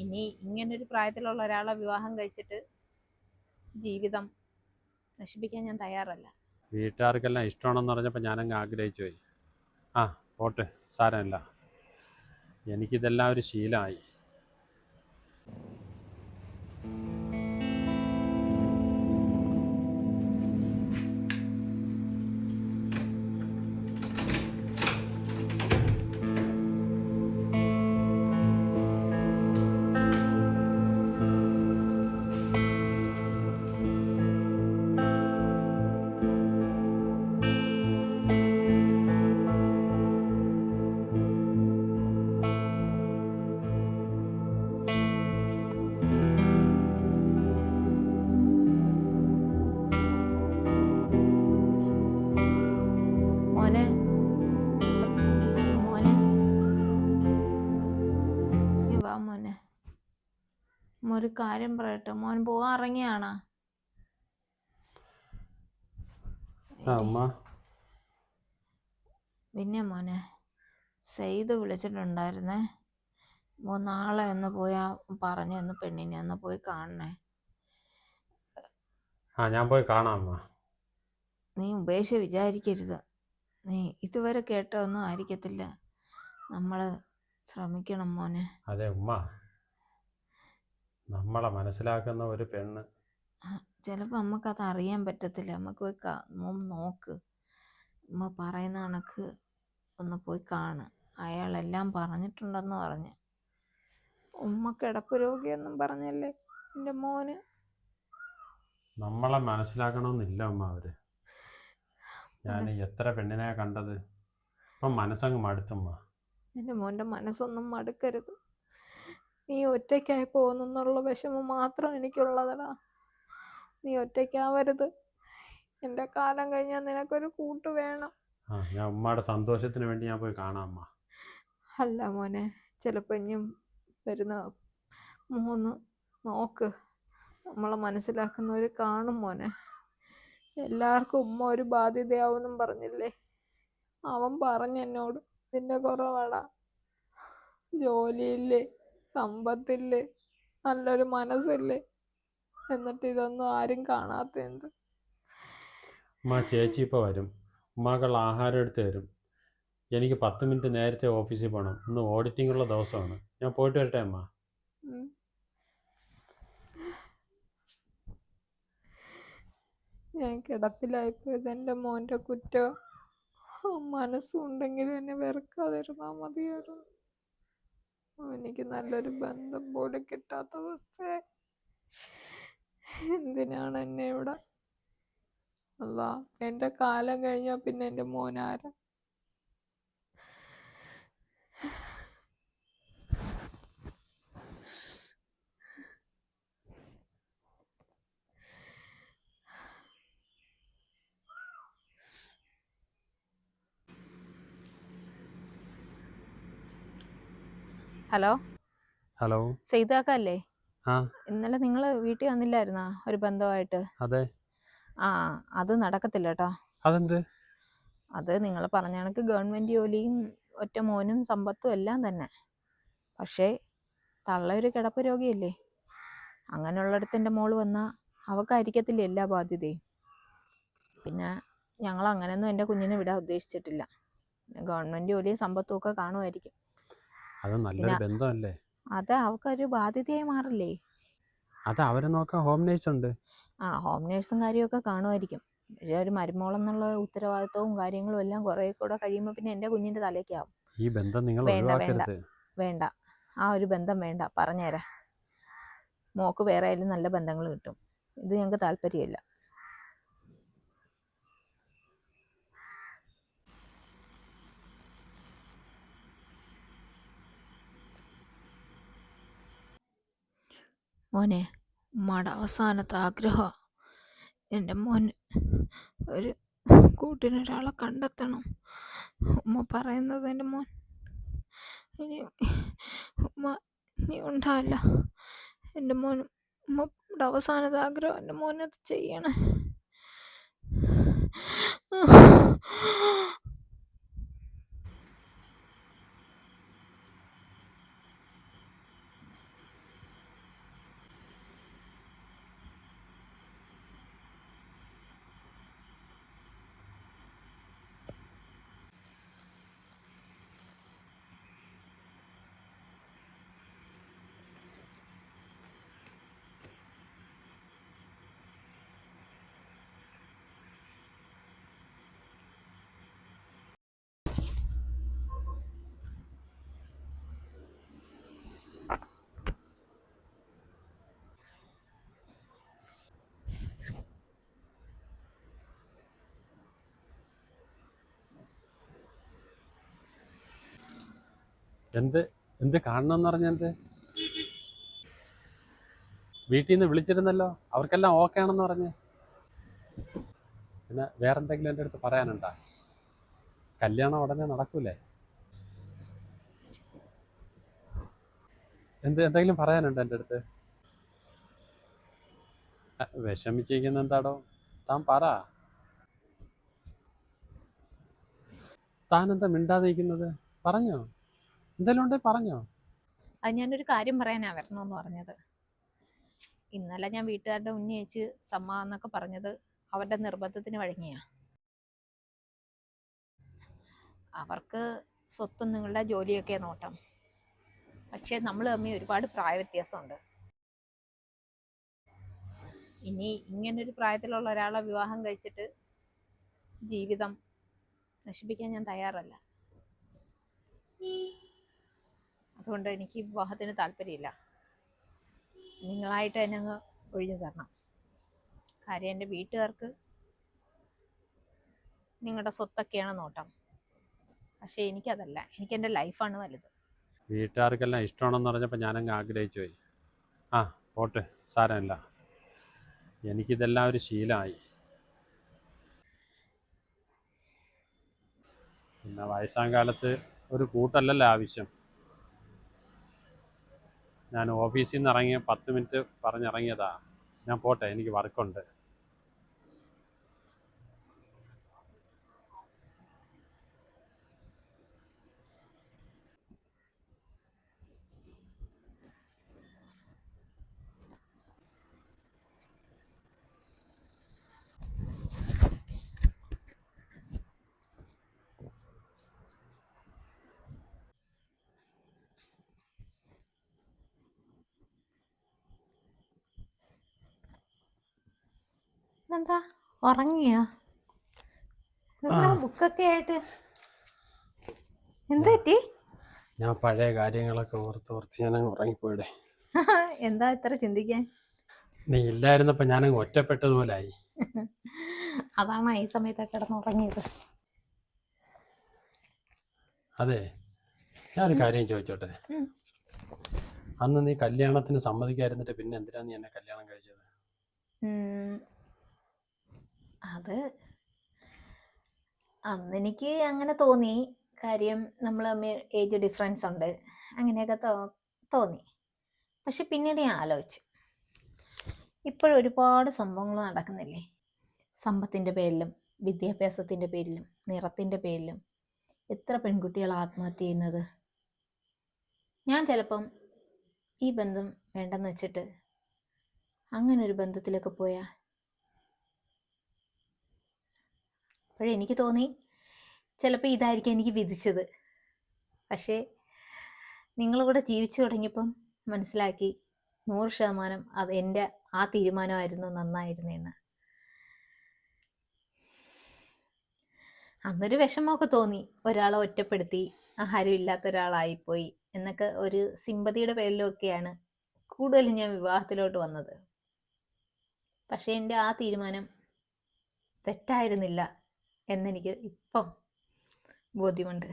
ഇനി ഇങ്ങനൊരു പ്രായത്തിലുള്ള ഒരാളെ വിവാഹം കഴിച്ചിട്ട് ജീവിതം നശിപ്പിക്കാൻ ഞാൻ തയ്യാറല്ല. വീട്ടുകാർക്കെല്ലാം ഇഷ്ടമാണെന്ന് പറഞ്ഞപ്പോൾ ഞാനങ്ങ് ആഗ്രഹിച്ചു പോയി ആ പോട്ടെ സാരമില്ല. എനിക്കിതെല്ലാം ഒരു ശീലമായി. ഒരു കാര്യം പറയട്ടെ. മോൻ പോവാൻ ഇറങ്ങിയാണോ? പിന്നെ മോനെ സെയ്ത് വിളിച്ചിട്ടുണ്ടായിരുന്നേ. മോ നാളെ ഒന്ന് പോയാ ആ പറഞ്ഞു ഒന്ന് പെണ്ണിനെ ഒന്ന് പോയി കാണണേ. ആ ഞാൻ പോയി കാണാം നീ ഉപേക്ഷ വിചാരിക്കരുത്. നീ ഇതുവരെ കേട്ടൊന്നും ആയിരിക്കത്തില്ല. നമ്മൾ ശ്രമിക്കണം മോനെ. അതെ ഉമ്മ. നമ്മളെ മനസ്സിലാക്കുന്ന ഒരു പെണ്ണ്. ചിലപ്പോൾ അത് അറിയാൻ പറ്റത്തില്ല. നമുക്ക് പോയി കാ നോക്ക്. ഉമ്മ പറയുന്ന കണക്ക് ഒന്ന് പോയി കാണ്. അയാളെല്ലാം പറഞ്ഞിട്ടുണ്ടെന്ന് പറഞ്ഞ്. ഉമ്മ കിടപ്പ് രോഗിയെന്നും പറഞ്ഞല്ലേ എന്റെ മോന്? നമ്മളെ മനസ്സിലാക്കണമെന്നില്ല അമ്മ അവർ. ഞാൻ എത്ര പെണ്ണിനെ കണ്ടത്? ഇപ്പം മനസ്സങ്ങ് മടുത്തമ്മ എന്റെ മോന്റെ മനസ്സൊന്നും മടുക്കരുത്. നീ ഒറ്റയ്ക്കായി പോകുന്നെന്നുള്ള വിഷമം മാത്രം എനിക്കുള്ളതടാ. നീ ഒറ്റയ്ക്കാവരുത്. എന്റെ കാലം കഴിഞ്ഞാൽ നിനക്കൊരു കൂട്ട് വേണം. ഞാൻ ഉമ്മയുടെ സന്തോഷത്തിന് വേണ്ടി ഞാൻ പോയി കാണാം അമ്മ അല്ല മോനെ ചിലപ്പോൾ ഇനിയും വരുന്ന മൂന്ന് നോക്ക്. നമ്മളെ മനസ്സിലാക്കുന്നവർ കാണും മോനെ. എല്ലാവർക്കും ഉമ്മ ഒരു ബാധ്യതയാവുമെന്നും പറഞ്ഞില്ലേ? അവൻ പറഞ്ഞെന്നോട് ഇതിന്റെ കുറവാടാ. ജോലിയില്ലേ? സമ്പത്തില്ലേ? നല്ലൊരു മനസ്സില്ലേ? എന്നിട്ട് ഇതൊന്നും ആരും കാണാത്ത എന്ത്? ഉമ്മ ചേച്ചി ഇപ്പോൾ വരും. ഉമ്മാക്കുള്ള ആഹാരം എടുത്ത് തരും. എനിക്ക് പത്ത് മിനിറ്റ് നേരത്തെ ഓഫീസിൽ പോകണം ഇന്ന് ഓഡിറ്റിംഗ് ഉള്ള ദിവസമാണ്. ഞാൻ പോയിട്ട് വരട്ടെ അമ്മ ഞാൻ ഞാൻ കിടപ്പിലായിപ്പോയത് എന്റെ മോന്റെ കുറ്റം. മനസ്സുണ്ടെങ്കിലും എന്നെ വെറുക്കാതിരുന്നാൽ മതിയായിരുന്നു. എനിക്ക് നല്ലൊരു ബന്ധം പോലും കിട്ടാത്ത അവസ്ഥ എന്തിനാണ് എന്നെ ഇവിടെ? അല്ല എന്റെ കാലം കഴിഞ്ഞാൽ പിന്നെ എന്റെ മോനാരാ? ഹലോ? ഹലോ? സെയ്താക്കല്ലേ ആ. ഇന്നലെ നിങ്ങൾ വീട്ടിൽ വന്നില്ലായിരുന്ന ഒരു ബന്ധമായിട്ട് അതെ. ആ അത് നടക്കത്തില്ല കേട്ടോ അതെന്ത്? അത് നിങ്ങൾ പറഞ്ഞ കണക്ക് ഗവൺമെന്റ് ജോലിയും ഒറ്റ മോനും സമ്പത്തും എല്ലാം തന്നെ. പക്ഷേ തള്ള ഒരു കിടപ്പ് രോഗിയല്ലേ? അങ്ങനെയുള്ളിടത്ത് എന്റെ മോൾ വന്നാൽ അവക്കായിരിക്കത്തില്ല എല്ലാ ബാധ്യതയും? പിന്നെ ഞങ്ങൾ അങ്ങനെയൊന്നും എന്റെ കുഞ്ഞിനെ വിടാൻ ഉദ്ദേശിച്ചിട്ടില്ല. ഗവൺമെന്റ് ഗവൺമെന്റ് ജോലിയും സമ്പത്തും ഒക്കെ കാണുമായിരിക്കും. അത് നല്ലൊരു ബന്ധമല്ലേ? അത് അവൾക്കൊരു ബാധ്യതയായി മാറില്ലേ? അത് അവരെ നോക്കാൻ ഹോം നേഴ്സ് ഉണ്ട്. ആ ഹോം നേഴ്സും കാര്യമൊക്കെ കാണുമായിരിക്കും. പക്ഷേ ഒരു മരുമോളെന്നുള്ള ഉത്തരവാദിത്വവും കാര്യങ്ങളും എല്ലാം കുറേ കൂടെ കഴിയുമ്പോൾ പിന്നെ എന്റെ കുഞ്ഞിന്റെ തലയ്ക്കാവും ഈ ബന്ധം നിങ്ങൾ വേണ്ട, വേണ്ട. ആ ഒരു ബന്ധം വേണ്ട. പറഞ്ഞുതരാം. മോക്ക് വേറെ ആയാലും നല്ല ബന്ധങ്ങൾ കിട്ടും. ഇത് ഞങ്ങൾക്ക് താല്പര്യമില്ല. മോനെ ഉമ്മയുടെ അവസാനത്തെ ആഗ്രഹമാണ് എന്റെ മോൻ ഒരു കൂട്ടിനൊരാളെ കണ്ടെത്തണം. ഉമ്മ പറയുന്നത് എന്റെ മോൻ. ഇനി ഉമ്മ നീ ഉണ്ടാവില്ല. എന്റെ മോൻ ഉമ്മയുടെ അവസാനത്തെ ആഗ്രഹം എന്റെ മോനത് ചെയ്യണേ. എന്ത് എന്ത് കാണണം കാണണമെന്ന് പറഞ്ഞെന്ത് വീട്ടിൽ നിന്ന് വിളിച്ചിരുന്നല്ലോ. അവർക്കെല്ലാം ഓക്കെ ആണെന്ന് പറഞ്ഞ്. പിന്നെ വേറെന്തെങ്കിലും എന്റെ അടുത്ത് പറയാനുണ്ടാ? കല്യാണം ഉടനെ നടക്കൂലേ? എന്ത് എന്തെങ്കിലും പറയാനുണ്ടോ എന്റെ അടുത്ത്? വിഷമിച്ചിരിക്കുന്ന എന്താടോ? താൻ പറ. താൻ എന്താ മിണ്ടാതിരിക്കുന്നത് പറഞ്ഞോ. എന്തെങ്കിലും ഉണ്ട് പറഞ്ഞോ. അത് ഞാനൊരു കാര്യം പറയാനാ വരണമെന്ന് പറഞ്ഞത്. ഇന്നലെ ഞാൻ വീട്ടുകാരുടെ ഉന്നയിച്ച് സമ്മാന്നൊക്കെ പറഞ്ഞത് അവരുടെ നിർബന്ധത്തിന് വഴങ്ങിയാ. അവർക്ക് സ്വത്തും നിങ്ങളുടെ ജോലിയൊക്കെ നോട്ടം. പക്ഷെ നമ്മൾ തമ്മിൽ ഒരുപാട് പ്രായ വ്യത്യാസമുണ്ട് ഇനി ഇങ്ങനൊരു പ്രായത്തിലുള്ള ഒരാളെ വിവാഹം കഴിച്ചിട്ട് ജീവിതം നശിപ്പിക്കാൻ ഞാൻ തയ്യാറല്ല. അതുകൊണ്ട് എനിക്ക് വിവാഹത്തിന് താല്പര്യമില്ല. നിങ്ങളായിട്ട് തന്നെ അങ്ങ് ഒഴിഞ്ഞു തരണം. കാര്യം എന്റെ വീട്ടുകാർക്ക് നിങ്ങളുടെ സ്വത്തൊക്കെയാണ് നോട്ടം. പക്ഷേ എനിക്കതല്ല. എനിക്ക് എന്റെ ലൈഫാണ് വലുത്. വീട്ടുകാർക്കെല്ലാം ഇഷ്ടമാണെന്ന് പറഞ്ഞപ്പോൾ ഞാനങ്ങ് ആഗ്രഹിച്ചു പോയി. ആ പോട്ടെ സാരമില്ല. എനിക്കിതെല്ലാം ഒരു ശീലമായി. പിന്നെ വയസ്സാം കാലത്ത് ഒരു കൂട്ടല്ലല്ലോ ആവശ്യം. ഞാൻ ഓഫീസിൽ നിന്ന് ഇറങ്ങിയ പത്ത് മിനിറ്റ് പറഞ്ഞിറങ്ങിയതാണ് ഞാൻ പോട്ടെ എനിക്ക് വർക്കുണ്ട് എന്താ? ഉറങ്ങിയോ? ബുക്കൊക്കെ ആയിട്ട്? എന്ത് പറ്റി? ഞാൻ പഴയ കാര്യങ്ങളൊക്കെ ഓർത്ത് ഓർത്ത് ഞാൻ ഉറങ്ങിപ്പോയിടെ. എന്താ ഇത്ര ചിന്തിക്കാൻ? നീ ഇല്ലായിരുന്നപ്പോ ഞാൻ ഒറ്റപ്പെട്ടതുപോലായി. അതാണ് ഈ സമയത്ത് കിടന്നുറങ്ങിയത് അതെ ഞാൻ ഒരു കാര്യം ചോദിച്ചോട്ടെ. അന്ന് നീ കല്യാണത്തിന് സമ്മതിക്കായിരുന്നിട്ട് പിന്നെ എന്തിനാ നീ എന്നെ കല്യാണം കഴിച്ചത്? അത് അന്നെനിക്ക് അങ്ങനെ തോന്നി. കാര്യം നമ്മൾ തമ്മിൽ ഏജ് ഡിഫറൻസ് ഉണ്ട്. അങ്ങനെയൊക്കെ തോന്നി. പക്ഷെ പിന്നീട് ഞാൻ ആലോചിച്ചു. ഇപ്പോഴും ഒരുപാട് സംഭവങ്ങൾ നടക്കുന്നില്ലേ? സമ്പത്തിന്റെ പേരിലും വിദ്യാഭ്യാസത്തിന്റെ പേരിലും നിറത്തിന്റെ പേരിലും. എത്ര പെൺകുട്ടികൾ ആത്മഹത്യ ചെയ്യുന്നത്? ഞാൻ ചിലപ്പം ഈ ബന്ധം വേണ്ടെന്ന് വെച്ചിട്ട് അങ്ങനെ ഒരു ബന്ധത്തിലൊക്കെ പോയാ അപ്പോഴേ എനിക്ക് തോന്നി ചിലപ്പോൾ ഇതായിരിക്കും എനിക്ക് വിധിച്ചത്. പക്ഷേ നിങ്ങളിവിടെ ജീവിച്ചു തുടങ്ങിയപ്പം മനസ്സിലാക്കി നൂറ് ശതമാനം അത് എന്റെ ആ തീരുമാനമായിരുന്നു നന്നായിരുന്നെന്ന്. അന്നൊരു വിഷമമൊക്കെ തോന്നി. ഒരാളെ ഒറ്റപ്പെടുത്തി ആഹാരം ഇല്ലാത്ത ഒരാളായിപ്പോയി എന്നൊക്കെ ഒരു സിമ്പതിയുടെ പേരിലൊക്കെയാണ് കൂടുതലും ഞാൻ വിവാഹത്തിലോട്ട് വന്നത്. പക്ഷേ എന്റെ ആ തീരുമാനം തെറ്റായിരുന്നില്ല. എന്നെനിക്ക് ഇപ്പം ബോധ്യമുണ്ട്.